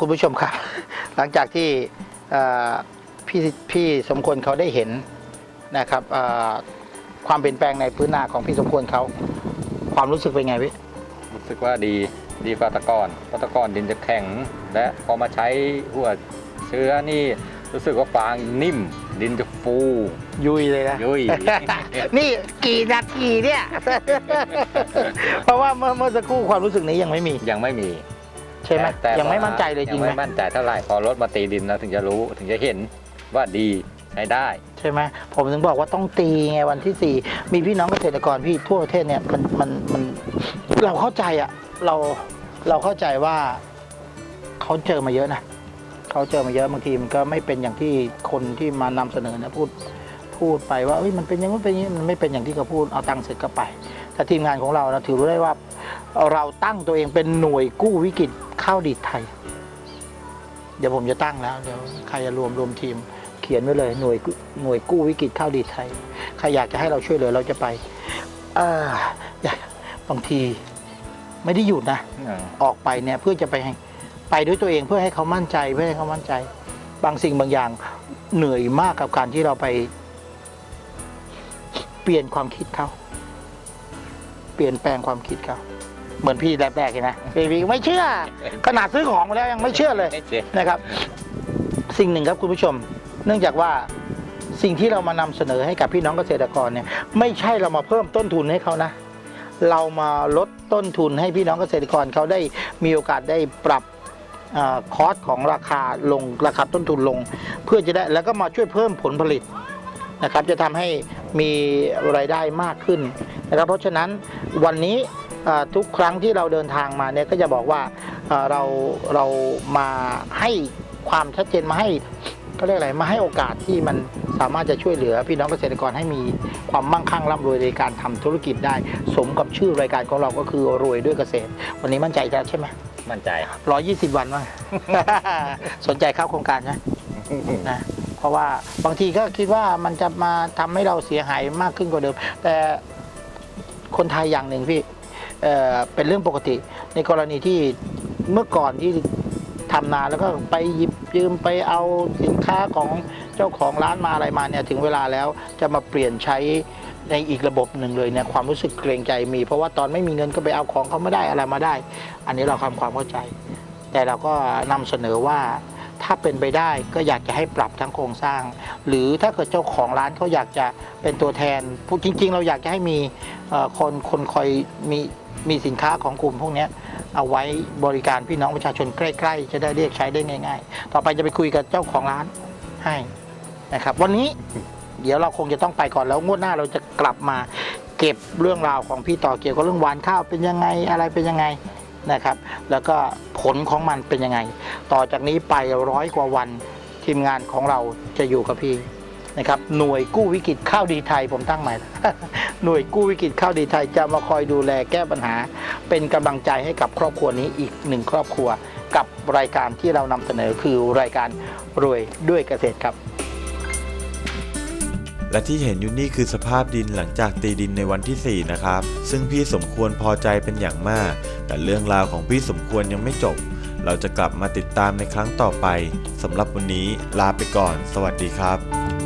คุณผู้ชมครับ หลังจากที่เอ่อพี่พี่สมควรเขาได้เห็นนะครับเอ่อความเปลี่ยนแปลงในพื้นนาของพี่สมควรเขา ความรู้สึกเป็นไงพี่รู้สึกว่าดีดีกว่าแตะกอนเพราะแตะกอนดินจะแข็ง และพอมาใช้หัวเชื้อนี่รู้สึกว่าฟางนิ่ม ดินจะฟู ยุยเลยนะยุ่ยนี่กี่นาทีเนี่ย เพราะว่าเมื่อเมื่อสักครู่ความรู้สึกนี้ยังไม่มียังไม่มี ใช่ไหมแต่ยังไม่พอมั่นใจเลยจริงยังไหมไม่มั่นใจเท่าไหร่พอรถมาตีดินแล้วถึงจะรู้ถึงจะเห็นว่าดีใช้ได้ ใช่ไหมผมถึงบอกว่าต้องตีไงวันที่สี่มีพี่น้องเกษตรกรพี่ทั่วประเทศเนี่ยมันมันมันเราเข้าใจอะเราเราเข้าใจว่าเขาเจอมาเยอะนะเขาเจอมาเยอะบางทีมันก็ไม่เป็นอย่างที่คนที่มานำเสนอนะพูดพูดไปว่าเอ้ยมันเป็นอย่างนั้นเป็นอย่างนี้มันไม่เป็นอย่างที่เขาพูดเอาตังค์เสร็จก็ไป แต่ทีมงานของเรานะถือได้ว่า เราตั้งตัวเองเป็นหน่วยกู้วิกฤตข้าวดีดไทย เดี๋ยวผมจะตั้งแล้วเดี๋ยวใครจะรวมรวมทีม เขียนไว้เลยหน่วยกู้หน่วยกู้วิกฤตข้าวดีดไทยใครอยากจะให้เราช่วยเหลือเราจะไปเอออยากบางทีไม่ได้หยุดนะออกไปเนี่ยเพื่อจะไปให้ไปด้วยตัวเองเพื่อให้เขามั่นใจเพื่อให้เขามั่นใจ บางสิ่งบางอย่างเหนื่อยมากกับการที่เราไป เปลี่ยนความคิดเขา เปลี่ยนแปลงความคิดเขา เหมือนพี่แรกๆเห็นนะพี่ไม่เชื่อ ขนาดซื้อของมาแล้วยังไม่เชื่อเลยนะครับ สิ่งหนึ่งครับคุณผู้ชม เนื่องจากว่าสิ่งที่เรามานำเสนอให้กับพี่น้องเกษตรกรเนี่ยไม่ใช่เรามาเพิ่มต้นทุนให้เขานะ เรามาลดต้นทุนให้พี่น้องเกษตรกรเขาได้มีโอกาสได้ปรับอาคอสของราคาลงราคาต้นทุนลง เพื่อจะได้แล้วก็มาช่วยเพิ่มผลผลิตนะครับ จะทำให้มีรายได้มากขึ้นนะครับ เพราะฉะนั้นวันนี้อ่า ทุกครั้งที่เราเดินทางมาเนี่ยก็จะบอกว่าอ่าเราเรามาให้ความชัดเจนมาให้ก็เรียกอะไรมาให้โอกาสที่มันสามารถจะช่วยเหลือ พี่น้องเกษตรกรให้มีความมั่งคั่งร่ำรวยในการทำธุรกิจได้ สมกับชื่อรายการของเราก็คือรวยด้วยเกษตร วันนี้มั่นใจจะใช่ไหมมั่นใจร้อยี่สิบวันมั้งสนใจเข้าโครงการไหมนะเพราะว่าบางทีก็คิดว่ามันจะมาทำให้เราเสียหายมากขึ้นกว่าเดิม แต่คนไทยอย่างหนึ่งพี่ เป็นเรื่องปกติ ในกรณีที่เมื่อก่อนที่ทำนาแล้วก็ไปหยิบยืมไปเอาสินค้าของเจ้าของร้านมาอะไรมาเนี่ยถึงเวลาแล้วจะมาเปลี่ยนใช้ในอีกระบบหนึ่งเลยเนี่ยความรู้สึกเกรงใจมี เพราะว่าตอนไม่มีเงินก็ไปเอาของเขาไม่ได้อะไรมาได้ อันนี้เราทำความเข้าใจ แต่เราก็นำเสนอว่า ถ้าเป็นไปได้ก็อยากจะให้ปรับทั้งโครงสร้าง หรือถ้าเกิดเจ้าของร้านเขาอยากจะเป็นตัวแทนพูดจริง ๆ เราอยากจะให้มีคนคนคอยมีมีสินค้าของกลุ่มพวกนี้เอาไว้บริการพี่น้องประชาชนใกล้ ๆ จะได้เรียกใช้ได้ง่าย ๆ ต่อไปจะไปคุยกับเจ้าของร้านให้นะครับ วันนี้เดี๋ยวเราคงจะต้องไปก่อนแล้วงวดหน้าเราจะกลับมาเก็บเรื่องราวของพี่ต่อเกี่ยวกับเรื่องหวานข้าวเป็นยังไงอะไรเป็นยังไง นะครับ แล้วก็ผลของมันเป็นยังไง ต่อจากนี้ไปร้อยกว่าวันทีมงานของเราจะอยู่กับพี่นะครับหน่วยกู้วิกฤตข้าวดีไทยผมตั้งใหม่ หน่วยกู้วิกฤตข้าวดีไทยจะมาคอยดูแลแก้ปัญหา เป็นกำลังใจให้กับครอบครัวนี้อีกหนึ่งครอบครัว กับรายการที่เรานำเสนอคือรายการรวยด้วยเกษตรครับ และที่เห็นอยู่นี่คือสภาพดินหลังจากตีดินในวันที่ 4 นะครับ ซึ่งพี่สมควรพอใจเป็นอย่างมาก แต่เรื่องราวของพี่สมควรยังไม่จบ เราจะกลับมาติดตามในครั้งต่อไปสำหรับวันนี้ลาไปก่อน สวัสดีครับ